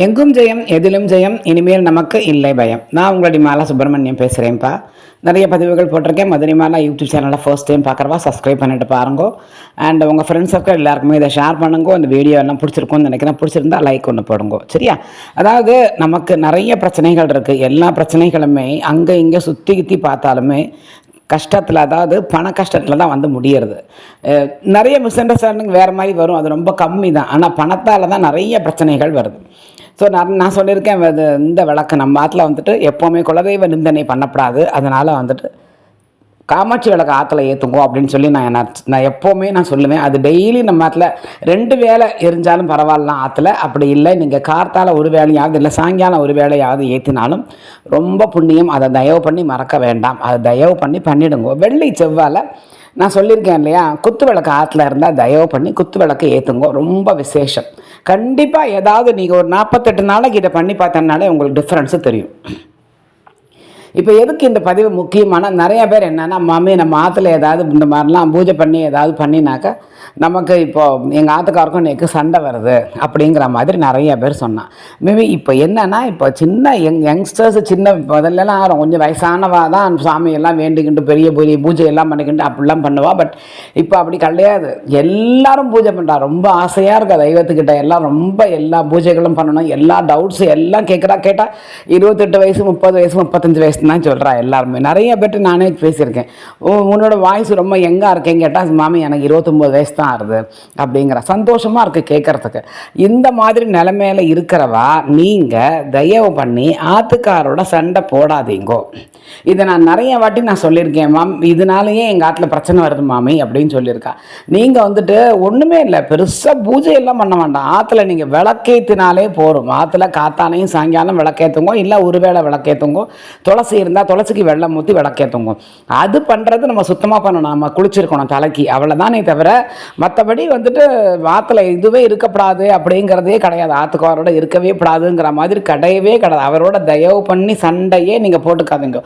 எங்கும் ஜெயம் எதிலும் ஜெயம் இனிமேல் நமக்கு இல்லை பயம். நான் உங்களுடைய மாலா சுப்பிரமணியம் பேசுகிறேன்ப்பா நிறைய பதிவுகள் போட்டிருக்கேன். மதுரை மாலா யூடியூப் சேனலை ஃபர்ஸ்ட் டைம் பார்க்குறவா சப்ஸ்கிரைப் பண்ணிட்டு பாருங்க. அண்ட் உங்கள் ஃப்ரெண்ட்ஸுக்கு எல்லாருக்குமே இதை ஷேர் பண்ணுங்க. இந்த வீடியோ எல்லாம் பிடிச்சிருக்கும்னு நினைக்கிறேன். பிடிச்சிருந்தா லைக் ஒன்று போடுங்க. சரியா? அதாவது நமக்கு நிறைய பிரச்சனைகள் இருக்குது எல்லா பிரச்சனைகளுமே அங்கே இங்கே சுற்றி கித்தி பார்த்தாலுமே கஷ்டத்தில் அதாவது பண கஷ்டத்தில் தான் வந்து முடியறது. நிறைய மிஸ் அண்டர்ஸ்டாண்டிங் வேறு மாதிரி வரும். அது ரொம்ப கம்மி தான் ஆனால் பணத்தால் தான் நிறைய பிரச்சனைகள் வருது. ஸோ நான் நான் சொல்லியிருக்கேன் இந்த விளக்கு நம்ம ஆற்றுல வந்துட்டு எப்போவுமே குலதெய்வ நிந்தனை பண்ணக்கூடாது அதனால் வந்துட்டு காமாட்சி விளக்கு ஆற்றுல ஏற்றுங்கோ அப்படின்னு சொல்லி நான் என்ன நான் எப்போவுமே நான் சொல்லுவேன். அது டெய்லி நம்ம ஆற்றுல ரெண்டு வேளை எரிஞ்சாலும் பரவாயில்ல ஆற்றுல அப்படி இல்லை நீங்கள் கார்த்தால் ஒரு வேலையாவது இல்லை சாயங்காலம் ஒரு வேலையாவது ஏற்றினாலும் ரொம்ப புண்ணியம். அதை தயவு பண்ணி மறக்க வேண்டாம். அதை தயவு பண்ணி பண்ணிடுங்க. வெள்ளி செவ்வாயில் நான் சொல்லியிருக்கேன் இல்லையா? குத்து விளக்கு ஆற்றுல இருந்தால் தயவு பண்ணி குத்து விளக்கு ஏற்றுங்க ரொம்ப விசேஷம். கண்டிப்பாக ஏதாவது நீங்கள் ஒரு நாற்பத்தெட்டு நாளைக்கு இதை பண்ணி பார்த்தனாலே உங்களுக்கு டிஃப்ரென்ஸு தெரியும். இப்போ எதுக்கு இந்த பதிவு முக்கியமான? நிறைய பேர் என்னென்னா மாமி நம்ம ஆற்றுல ஏதாவது இந்த மாதிரிலாம் பூஜை பண்ணி ஏதாவது பண்ணினாக்கா நமக்கு இப்போது எங்கள் ஆற்றுக்காருக்கும் எனக்கு சண்டை வருது அப்படிங்கிற மாதிரி நிறைய பேர் சொன்னான். மேபி இப்போ என்னன்னா இப்போ சின்ன யங் யங்ஸ்டர்ஸ் சின்ன முதல்லலாம் கொஞ்சம் வயசானவா தான் சாமியெல்லாம் வேண்டிக்கிட்டு பெரிய பெரிய பூஜை எல்லாம் பண்ணிக்கிட்டு அப்படிலாம் பண்ணுவாள் பட் இப்போ அப்படி கிடையாது. எல்லாரும் பூஜை பண்ணுறா ரொம்ப ஆசையாக இருக்கா தெய்வத்துக்கிட்ட. எல்லாம் ரொம்ப எல்லா பூஜைகளும் பண்ணணும். எல்லா டவுட்ஸும் எல்லாம் கேட்குறா கேட்டால் இருபத்தெட்டு வயசு முப்பது வயசு முப்பத்தஞ்சு வயசு தான் சொல்கிறா எல்லாருமே. நிறைய பேர்ட்டு நானே பேசியிருக்கேன். உன்னோட வாய்ஸ் ரொம்ப எங்காக இருக்கேன்னு கேட்டால் மாமி எனக்கு இருபத்தொம்போது வயசு தான் ஆகுது. அப்படிங்கிற. சந்தோஷமாக இருக்குது கேட்குறதுக்கு இந்த மாதிரி நிலைமையில இருக்கிறவா நீங்கள் தயவு பண்ணி ஆத்துக்காரோட சண்டை போடாதீங்கோ. இதை நான் நிறைய வாட்டி நான் சொல்லியிருக்கேன் மாம் இதனாலேயே எங்கள் ஆட்டில் பிரச்சனை வருது மாமி அப்படின்னு சொல்லியிருக்கா. நீங்கள் வந்துட்டு ஒன்றுமே இல்லை பெருசாக பூஜை எல்லாம் பண்ண வேண்டாம். ஆற்றுல நீங்கள் விளக்கேற்றினாலே போதும். ஆற்றுல காத்தானையும் சாயங்காலம் விளக்கேற்றுங்கோ இல்லை ஒருவேளை விளக்கேற்றுங்கோ துளசி இருந்தால் துளசிக்கு வெள்ளம் ஊற்றி விளக்கே தொங்கும். அது பண்ணுறது நம்ம சுத்தமாக பண்ணணும். நம்ம குளிச்சிருக்கணும் தலைக்கு. அவ்வளோதானே தவிர மற்றபடி வந்துட்டு ஆற்றுல இதுவே இருக்கக்கூடாது அப்படிங்கிறதே கிடையாது. ஆற்றுக்காரோட இருக்கவே கூடாதுங்கிற மாதிரி கிடையவே கிடையாது. அவரோட தயவு பண்ணி சண்டையே நீங்கள் போட்டுக்காதீங்க.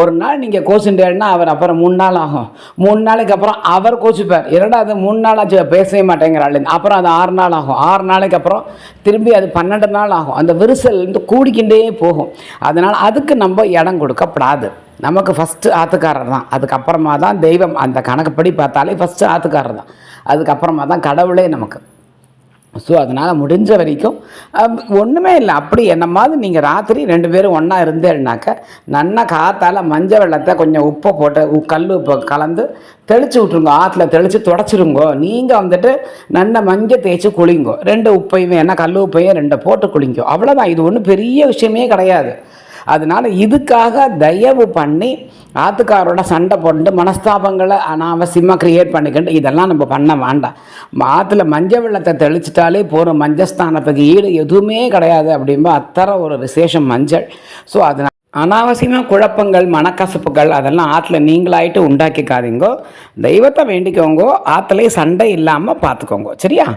ஒரு நாள் நீங்கள் கோச்சுட்டேன்னா அவர் அப்புறம் மூணு நாள் ஆகும். மூணு நாளைக்கு அப்புறம் அவர் கோச்சிப்பார். இரண்டா அது மூணு நாள் ஆச்சு பேசவே மாட்டேங்கிறாள் அப்புறம் அது ஆறு நாள் ஆகும். ஆறு நாளைக்கு அப்புறம் திரும்பி அது பன்னெண்டு நாள் ஆகும். அந்த விரிசல் வந்து கூடிக்கிட்டே போகும். அதனால் அதுக்கு நம்ம இடம் கொடுக்கப்படாது. நமக்கு ஃபஸ்ட்டு ஆத்துக்காரர் தான். அதுக்கப்புறமா தான் தெய்வம் அந்த கணக்குப்படி பார்த்தாலே ஃபஸ்ட்டு ஆத்துக்காரர் தான். அதுக்கப்புறமா தான் கடவுளே நமக்கு. ஸோ அதனால் முடிஞ்ச வரைக்கும் ஒன்றுமே இல்லை. அப்படி என்னமாவது நீங்கள் ராத்திரி ரெண்டு பேரும் ஒன்றா இருந்தேன்னாக்க நல்லா காத்தால் மஞ்சள் வெள்ளத்தை கொஞ்சம் உப்பை போட்டு உ- கல் உப்பை கலந்து தெளிச்சு விட்ருங்க ஆற்றுல தெளித்து தொடச்சிருங்கோ. நீங்கள் வந்துட்டு நல்ல மஞ்சள் தேய்ச்சி குளிங்கோ. ரெண்டு உப்பையுமே என்ன கல் உப்பையும் ரெண்டு போட்டு குளிங்கோ. அவ்வளோதான் இது ஒன்றும் பெரிய விஷயமே கிடையாது. அதனால் இதுக்காக தயவு பண்ணி ஆத்துக்காரோட சண்டை போட்டு மனஸ்தாபங்களை அனாவசியமாக க்ரியேட் பண்ணிக்கிட்டு இதெல்லாம் நம்ம பண்ண வேண்டாம். ஆற்றுல மஞ்சள் வெள்ளத்தை தெளிச்சிட்டாலே போகிற மஞ்சஸ்தானத்துக்கு ஈடு எதுவுமே கிடையாது அப்படிம்பா. அத்தர ஒரு விசேஷம் மஞ்சள். ஸோ அதனால் அனாவசியமாக குழப்பங்கள் மனக்கசப்புகள் அதெல்லாம் ஆற்றுல நீங்களாயிட்டு உண்டாக்கிக்காதீங்கோ. தெய்வத்தை வேண்டிக்கோங்கோ. ஆற்றுலேயே சண்டை இல்லாமல் பார்த்துக்கோங்க சரியா?